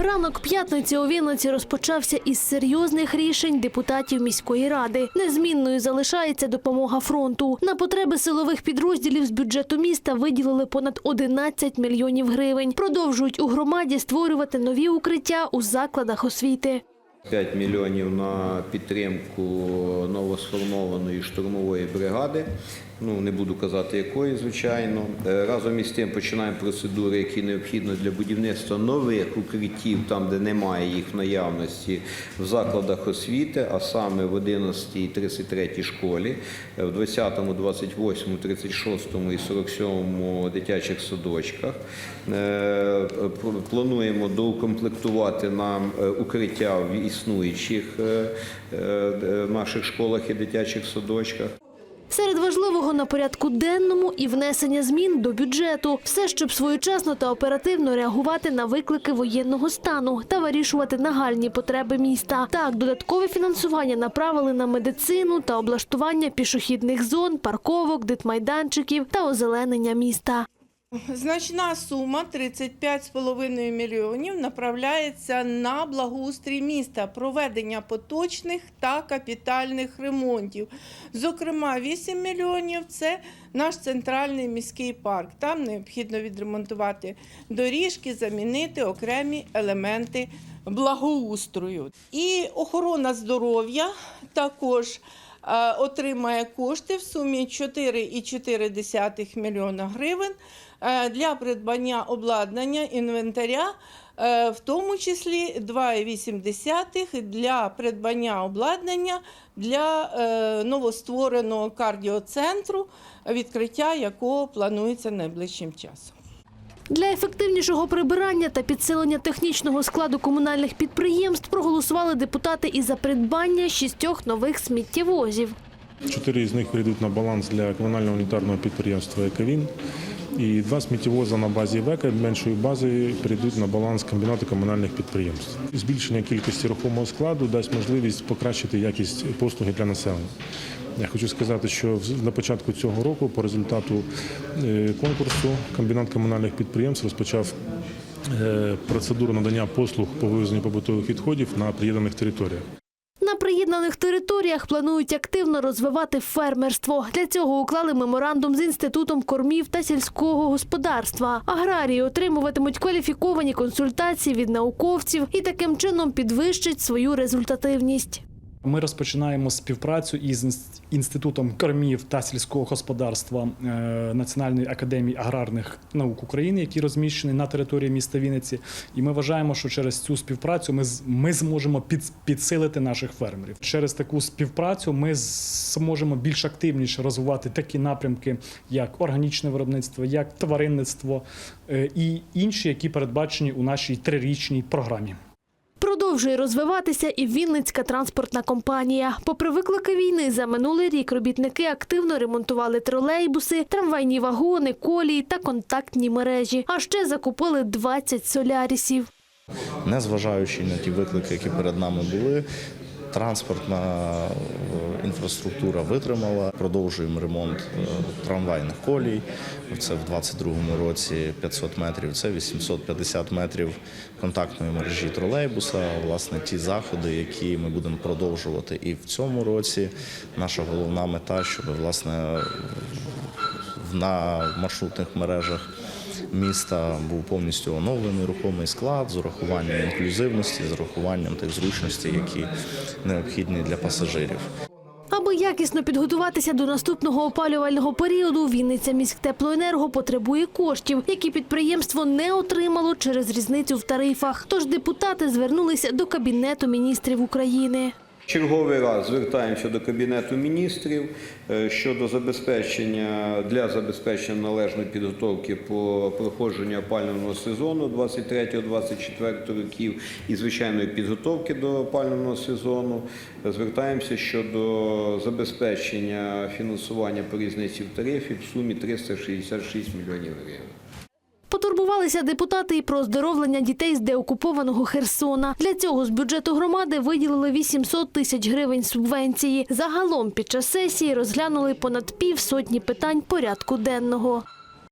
Ранок п'ятниці у Вінниці розпочався із серйозних рішень депутатів міської ради. Незмінною залишається допомога фронту. На потреби силових підрозділів з бюджету міста виділили понад 11 мільйонів гривень. Продовжують у громаді створювати нові укриття у закладах освіти. 5 мільйонів на підтримку новосформованої штурмової бригади. Ну не буду казати якої, звичайно. Е, Разом із тим починаємо процедури, які необхідно для будівництва нових укриттів, там де немає їх в наявності в закладах освіти, а саме в 11 і 33 школі, е, в 20, 28, 36 і 47 дитячих садочках. Е, Плануємо доукомплектувати нам укриття в існуючих е, е, наших школах і дитячих садочках. Серед важливого на порядку денному і внесення змін до бюджету. Все, щоб своєчасно та оперативно реагувати на виклики воєнного стану та вирішувати нагальні потреби міста. Так, додаткове фінансування направили на медицину та облаштування пішохідних зон, парковок, дитмайданчиків та озеленення міста. Значна сума 35,5 мільйонів направляється на благоустрій міста, проведення поточних та капітальних ремонтів. Зокрема, 8 мільйонів це наш центральний міський парк. Там необхідно відремонтувати доріжки, замінити окремі елементи благоустрою. І охорона здоров'я також е, отримає кошти в сумі 4,4 мільйона гривень для придбання обладнання інвентаря, е, в тому числі 2,8 для придбання обладнання для е, новоствореного кардіоцентру, відкриття якого планується найближчим часом. Для ефективнішого прибирання та підсилення технічного складу комунальних підприємств проголосували депутати і за придбання шістьох нових сміттєвозів. Чотири з них перейдуть на баланс для комунального унітарного підприємства «Ековін». І два сміттєвоза на базі ВЕКа меншої бази перейдуть на баланс комбінату комунальних підприємств. Збільшення кількості рухомого складу дасть можливість покращити якість послуги для населення. Я хочу сказати, що на початку цього року, по результату е, конкурсу, комбінат комунальних підприємств розпочав е, процедуру надання послуг по вивезенню побутових відходів на приєднаних територіях. На приєднаних територіях планують активно розвивати фермерство. Для цього уклали меморандум з інститутом кормів та сільського господарства. Аграрії отримуватимуть кваліфіковані консультації від науковців і таким чином підвищать свою результативність. Ми розпочинаємо співпрацю із інститутом кормів та сільського господарства е, Національної академії аграрних наук України, який розміщений на території міста Вінниці. І ми вважаємо, що через цю співпрацю ми, ми зможемо під, підсилити наших фермерів. Через таку співпрацю ми зможемо більш активніше розвивати такі напрямки, як органічне виробництво, як тваринництво е, і інші, які передбачені у нашій трирічній програмі. Продовжує розвиватися і Вінницька транспортна компанія. Попри виклики війни, за минулий рік робітники активно ремонтували тролейбуси, трамвайні вагони, колії та контактні мережі. А ще закупили 20 солярісів. незважаючи на ті виклики, які перед нами були. Транспортна е, інфраструктура витримала. Продовжуємо ремонт е, трамвайних колій. Це в 22-му році 500 метрів, це 850 метрів контактної мережі тролейбуса. Власне, ті заходи, які ми будемо продовжувати і в цьому році. Наша головна мета, щоб власне на маршрутних мережах міста був повністю оновлений рухомий склад з урахуванням інклюзивності, з урахуванням тих зручностей, які необхідні для пасажирів. Аби якісно підготуватися до наступного опалювального періоду, Вінниця міськтеплоенерго потребує коштів, які підприємство не отримало через різницю в тарифах. Тож депутати звернулися до Кабінету міністрів України. Черговий раз звертаємося до Кабінету міністрів е, щодо забезпечення для забезпечення належної підготовки по проходженню опалювального сезону 23-24 років і звичайної підготовки до опалювального сезону. Звертаємося щодо забезпечення фінансування по різниці в тарифі в сумі 366 мільйонів гривень. Потурбувалися депутати і про оздоровлення дітей з деокупованого Херсона. Для цього з бюджету громади виділили 800 тисяч гривень субвенції. Загалом під час сесії розглянули понад півсотні питань порядку денного.